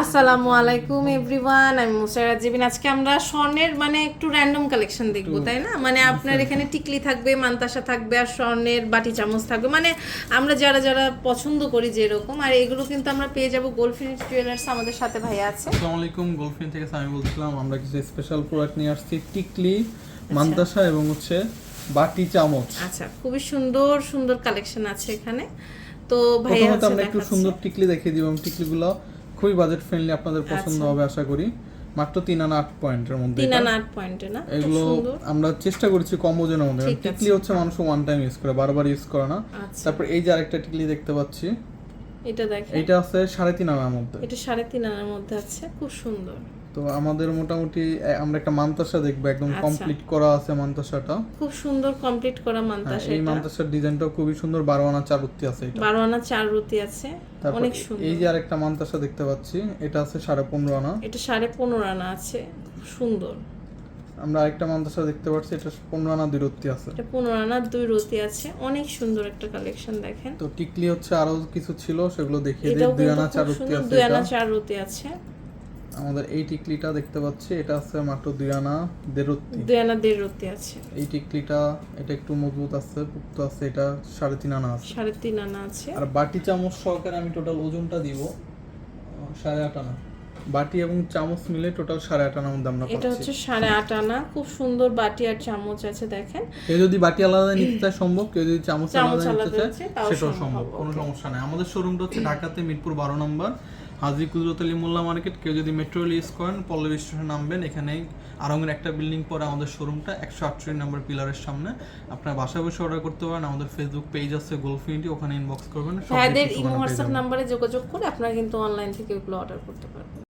আসসালামু আলাইকুম এভরিওয়ান আমি মুসারা জিবিন আজকে আমরা স্বর্ণের মানে একটু র্যান্ডম কালেকশন দেখব তাই না? মানে আপনার এখানে টিকলি থাকবে মান্তাসা থাকবে আর স্বর্ণের বাটি চামচ থাকবে। মানে আমরা যারা যারা পছন্দ করি যেরকম আর এগুলো কিন্তু আমরা পেয়ে যাব গোল্ডফিনিশ জুয়েলার্স আমাদের সাথে ভাই আছে। আসসালামু আলাইকুম গোলফিন থেকে আমি বলছিলাম। আমরা কিছু স্পেশাল প্রোডাক্ট নিয়ে আসছি টিকলি মান্তাসা এবং হচ্ছে বাটি চামচ। আচ্ছা খুবই সুন্দর সুন্দর কালেকশন আছে এখানে। তো ভাই আমরা একটু সুন্দর টিকলি দেখিয়ে দিব এবং টিকলিগুলো খুবই বাজেট ফ্রেন্ডলি আপনাদের পছন্দ আচ্ছা। হবে আশা করি। মাত্র তিন আনা আট পয়েন্টের মধ্যে তিন। আনা আট পয়েন্টে না? এগুলো আমরা চেষ্টা করছি কম ওজনের মধ্যে। টিকলি হচ্ছে মানুষ ওয়ান টাইম ইউজ করে বারবার ইউজ করে না। আচ্ছা। তারপর এই যে আরেকটা টিকলি দেখতে পাচ্ছি। এটা দেখেন। এইটা আছে সাড়ে তিন আনার মধ্যে। এটা সাড়ে তিন আনার মধ্যে আছে খুব সুন্দর। তো আমাদের মোটামুটি আমরা একটা মান্তাসা দেখব একদম আচ্ছা। কমপ্লিট করা আছে মান্তাসাটা। খুব সুন্দর কমপ্লিট করা হ্যাঁ, মান্তাসা এই এটা। মান্তাসার ডিজাইনটাও খুবই সুন্দর বারো আনা চারুত্তি আছে এটা। বারো আনা চার রুটি আছে অনেক এই যে আরেকটা মান্তাসা দেখতে পাচ্ছি এটা আছে সাড়ে পনেরো আনা। এটা সাড়ে পনেরো আনা আছে খুব সুন্দর। আমরা আরেকটা মান্তাসা দেখতে পাচ্ছি এটা পনেরো আনা দূরত্বে আছে। এটা পনেরো আনা দুই আছে অনেক সুন্দর একটা কালেকশন দেখেন। তো টিকলি হচ্ছে আরও কিছু ছিল সেগুলো দেখিয়ে দিই। দুই আনা চারুত্তি আছে দুই আনা চার আছে। আমাদের এই টিকলিটা দেখতে পাচ্ছি এটা আছে মাত্র দুই আনা দেড়ত্তি দুই আনা আছে। এই টিকলিটা এটা একটু মজবুত আছে পুক্ত আছে এটা সাড়ে তিন আনা আছে। সাড়ে তিন আনা আছে। আর বাটি চামচ সহকারে আমি টোটাল ওজনটা দিব সাড়ে আট আনা। বাটি এবং চামচ মিলে টোটাল সাড়ে আট আনার মধ্যে আমরা এটা হচ্ছে সাড়ে আট আনা। খুব সুন্দর বাটি আর চামচ আছে দেখেন। কেউ যদি বাটি আলাদা নিতে চায় সম্ভব কেউ যদি চামচ আলাদা নিতে চায় সেটাও সম্ভব, কোনো সমস্যা নেই। আমাদের শোরুমটা হচ্ছে ঢাকাতে মিরপুর বারো নম্বর। হাজি কুদরত আলী মোল্লা মার্কেট কেউ যদি মেট্রো রেল ইউজ করেন পল্লবী স্টেশন নামবেন। এখানে আরঙের একটা বিল্ডিং পরে আমাদের শোরুমটা একশো আটচল্লিশ নম্বর পিলারের সামনে। আপনার বাসায় বসে অর্ডার করতে পারেন। আমাদের ফেসবুক পেজ আছে গোলফিনিটি ওখানে ইনবক্স করবেন। ইমো হোয়াটসঅ্যাপ নাম্বারে যোগাযোগ করে আপনারা কিন্তু অনলাইন থেকে ওগুলো অর্ডার করতে পারবেন।